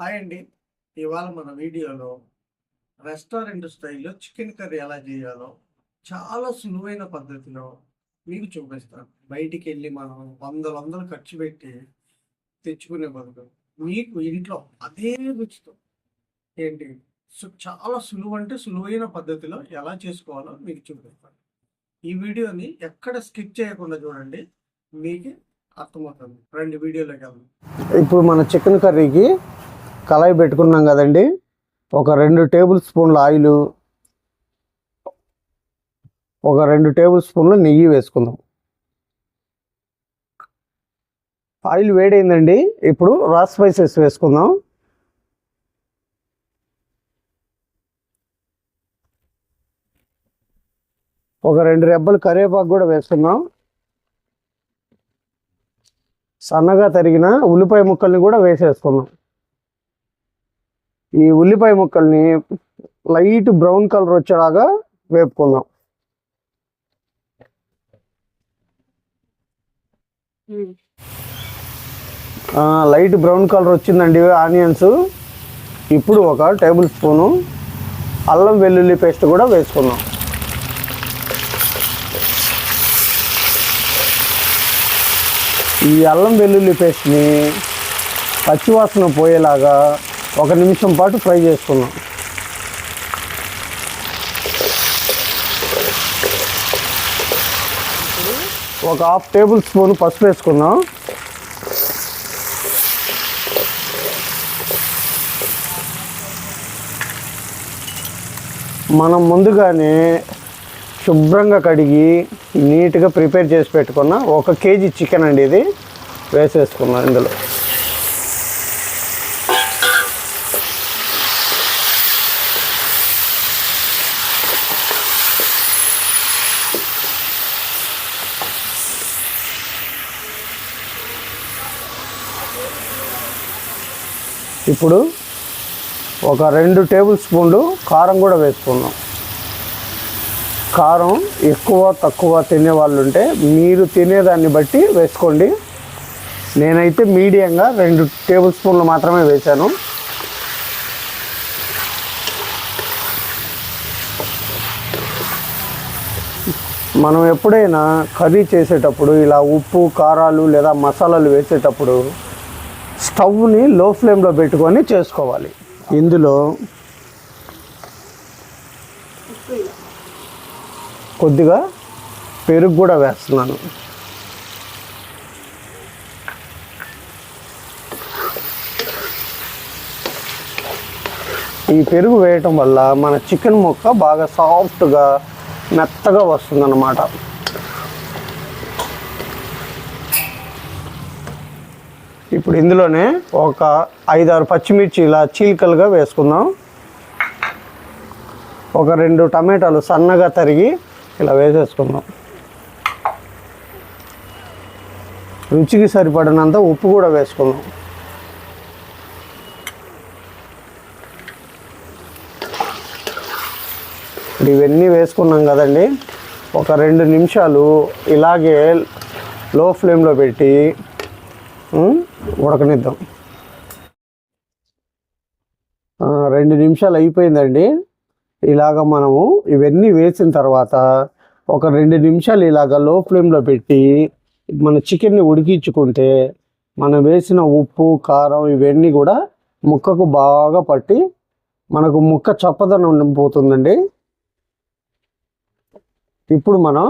Hi అండి. ఇవాళ మన వీడియోలో రెస్టారెంట్ స్టైల్లో చికెన్ కర్రీ ఎలా చేయాలో చాలా సులువైన పద్ధతిలో మీకు చూపిస్తాను. బయటికి వెళ్ళి మనం వందల వందలు ఖర్చు పెట్టి తెచ్చుకునే బదులు మీకు ఇంట్లో అదే రుచితో ఏంటి? సు- చాలా సులువు అంటే సులువైన పద్ధతిలో ఎలా చేసుకోవాలో మీకు చూపిస్తాను. ఈ వీడియోని ఎక్కడ స్కిప్ చేయకుండా చూడండి మీకు అర్థమవుతుంది. రెండు వీడియోలోకి వెళ్దాం. ఇప్పుడు మన చికెన్ కర్రీకి కళాయి పెట్టుకున్నాం కదండి. ఒక రెండు టేబుల్ స్పూన్ల ఆయిల్ ఒక రెండు టేబుల్ స్పూన్ల నెయ్యి వేసుకుందాం. ఆయిల్ వేడైందండి. ఇప్పుడు రా స్పైసెస్ వేసుకుందాం. ఒక రెండు రెబ్బలు కరివేపాకు కూడా వేసుకుందాం. సన్నగా తరిగిన ఉల్లిపాయ ముక్కల్ని కూడా వేసేసుకున్నాం ఈ ఉల్లిపాయ ముక్కల్ని లైట్ బ్రౌన్ కలర్ వచ్చేలాగా వేపుకుందాం. లైట్ బ్రౌన్ కలర్ వచ్చిందండి ఆనియన్స్. ఇప్పుడు ఒక టేబుల్ స్పూను అల్లం వెల్లుల్లి పేస్ట్ కూడా వేసుకుందాం. ఈ అల్లం వెల్లుల్లి పేస్ట్ని పచ్చివాసన పోయేలాగా ఒక నిమిషం పాటు ఫ్రై చేసుకున్నాం. ఒక హాఫ్ టేబుల్ స్పూన్ పసుపు వేసుకుందాం మనం ముందుగానే శుభ్రంగా కడిగి నీట్గా ప్రిపేర్ చేసి పెట్టుకున్న ఒక కేజీ చికెన్ అండి ఇది. వేసేసుకున్నాం ఇందులో. ఇప్పుడు ఒక రెండు టేబుల్ స్పూన్లు కారం కూడా వేసుకున్నాం. కారం ఎక్కువ తక్కువ తినే వాళ్ళు ఉంటే మీరు తినేదాన్ని బట్టి వేసుకోండి. నేనైతే మీడియంగా రెండు టేబుల్ స్పూన్లు మాత్రమే వేశాను. మనం ఎప్పుడైనా కర్రీ చేసేటప్పుడు ఇలా ఉప్పు కారాలు లేదా మసాలాలు వేసేటప్పుడు స్టవ్ని లో ఫ్లేమ్లో పెట్టుకొని చేసుకోవాలి. ఇందులో కొద్దిగా పెరుగు కూడా వేస్తున్నాను. ఈ పెరుగు వేయటం వల్ల మన చికెన్ ముక్క బాగా సాఫ్ట్గా మెత్తగా వస్తుందన్నమాట. ఇప్పుడు ఇందులోనే ఒక ఐదారు పచ్చిమిర్చి ఇలా చీలికలుగా వేసుకుందాం. ఒక రెండు టమాటాలు సన్నగా తరిగి ఇలా వేసేసుకుందాం. రుచికి సరిపడినంత ఉప్పు కూడా వేసుకుందాం. ఇప్పుడు ఇవన్నీ వేసుకున్నాం కదండి. ఒక రెండు నిమిషాలు ఇలాగే లో ఫ్లేమ్లో పెట్టి ఉడకనిద్దాం. రెండు నిమిషాలు అయిపోయిందండి. ఇలాగ మనము ఇవన్నీ వేసిన తర్వాత ఒక రెండు నిమిషాలు ఇలాగ లో ఫ్లేమ్లో పెట్టి మన చికెన్ని ఉడికించుకుంటే మనం వేసిన ఉప్పు కారం ఇవన్నీ కూడా ముక్కకు బాగా పట్టి మనకు ముక్క చప్పదనం పోతుందండి. ఇప్పుడు మనం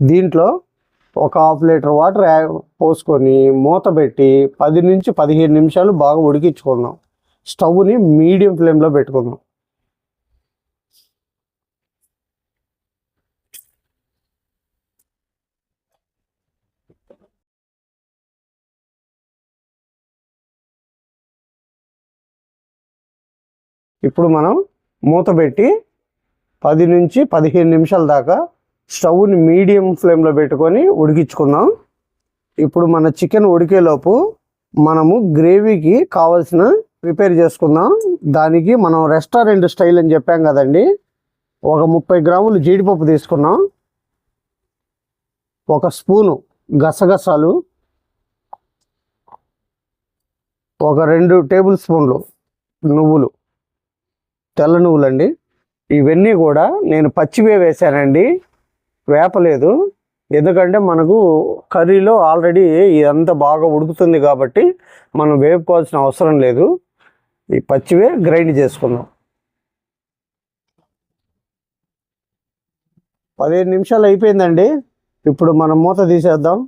దీంట్లో ఒక హాఫ్ లీటర్ వాటర్ పోసుకొని మూత పెట్టి పది నుంచి పదిహేను నిమిషాలు బాగా ఉడికించుకుందాం. స్టవ్ని మీడియం ఫ్లేమ్లో పెట్టుకుందాం. ఇప్పుడు మనం మూత పెట్టి పది నుంచి పదిహేను నిమిషాల దాకా స్టవ్ని మీడియం ఫ్లేమ్లో పెట్టుకొని ఉడికించుకుందాం. ఇప్పుడు మన చికెన్ ఉడికేలోపు మనము గ్రేవీకి కావాల్సిన ప్రిపేర్ చేసుకుందాం. దానికి మనం రెస్టారెంట్ స్టైల్ అని చెప్పాం కదండి. ఒక ముప్పై గ్రాములు జీడిపప్పు తీసుకున్నాం. ఒక స్పూను గసగసాలు. ఒక రెండు టేబుల్ స్పూన్లు నువ్వులు. తెల్ల నువ్వులండి. ఇవన్నీ కూడా నేను పచ్చివే వేశానండి. వేపలేదు ఎందుకంటే మనకు కర్రీలో ఆల్రెడీ ఇదంతా బాగా ఉడుకుతుంది కాబట్టి మనం వేపుకోవాల్సిన అవసరం లేదు. ఈ పచ్చివే గ్రైండ్ చేసుకుందాం. పదిహేను నిమిషాలు అయిపోయిందండి. ఇప్పుడు మనం మూత తీసేద్దాం.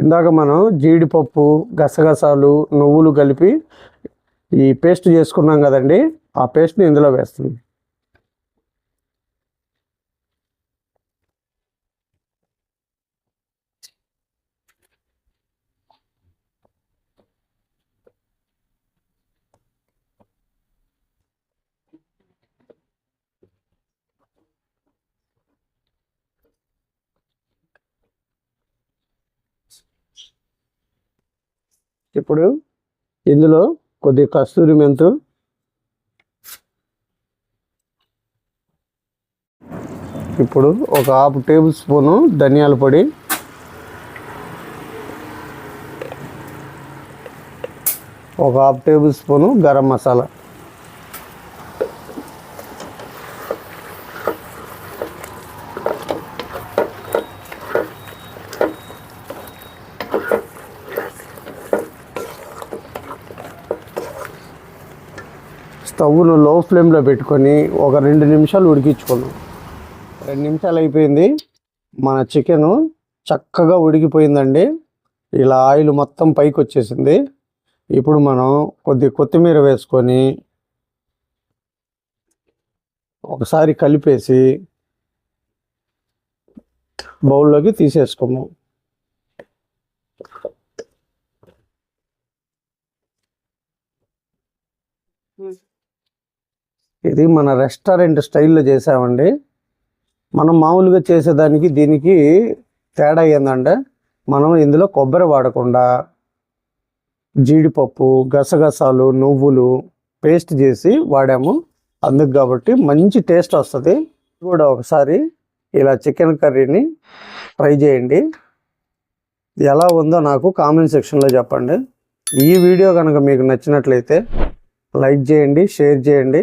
ఇందాక మనం జీడిపప్పు గసగసాలు నువ్వులు కలిపి ఈ పేస్ట్ చేసుకున్నాం కదండి. ఆ పేస్ట్ని ఇందులో వేస్తుంది ఇప్పుడు ఇందులో కొద్ది కస్తూరి మెంతు. ఇప్పుడు ఒక హాఫ్ టేబుల్ స్పూను ధనియాల పొడి. ఒక half table spoon garam masala. స్టవ్ను లో ఫ్లేమ్లో పెట్టుకొని ఒక రెండు నిమిషాలు ఉడికించుకున్నాం రెండు నిమిషాలు అయిపోయింది. మన చికెను చక్కగా ఉడికిపోయిందండి. ఇలా ఆయిల్ మొత్తం పైకి వచ్చేసింది. ఇప్పుడు మనం కొద్ది కొత్తిమీర వేసుకొని ఒకసారి కలిపేసి బౌల్లోకి తీసేసుకున్నాం ఇది మన రెస్టారెంట్ స్టైల్లో చేసామండి. మనం మామూలుగా చేసేదానికి దీనికి తేడా ఏంటంటే మనం ఇందులో కొబ్బరి వాడకుండా జీడిపప్పు గసగసాలు నువ్వులు పేస్ట్ చేసి వాడాము. అందుకు కాబట్టి మంచి టేస్ట్ వస్తుంది. కూడా ఒకసారి ఇలా చికెన్ కర్రీని ట్రై చేయండి. ఎలా ఉందో నాకు కామెంట్ సెక్షన్లో చెప్పండి. ఈ వీడియో కనుక మీకు నచ్చినట్లయితే లైక్ చేయండి షేర్ చేయండి.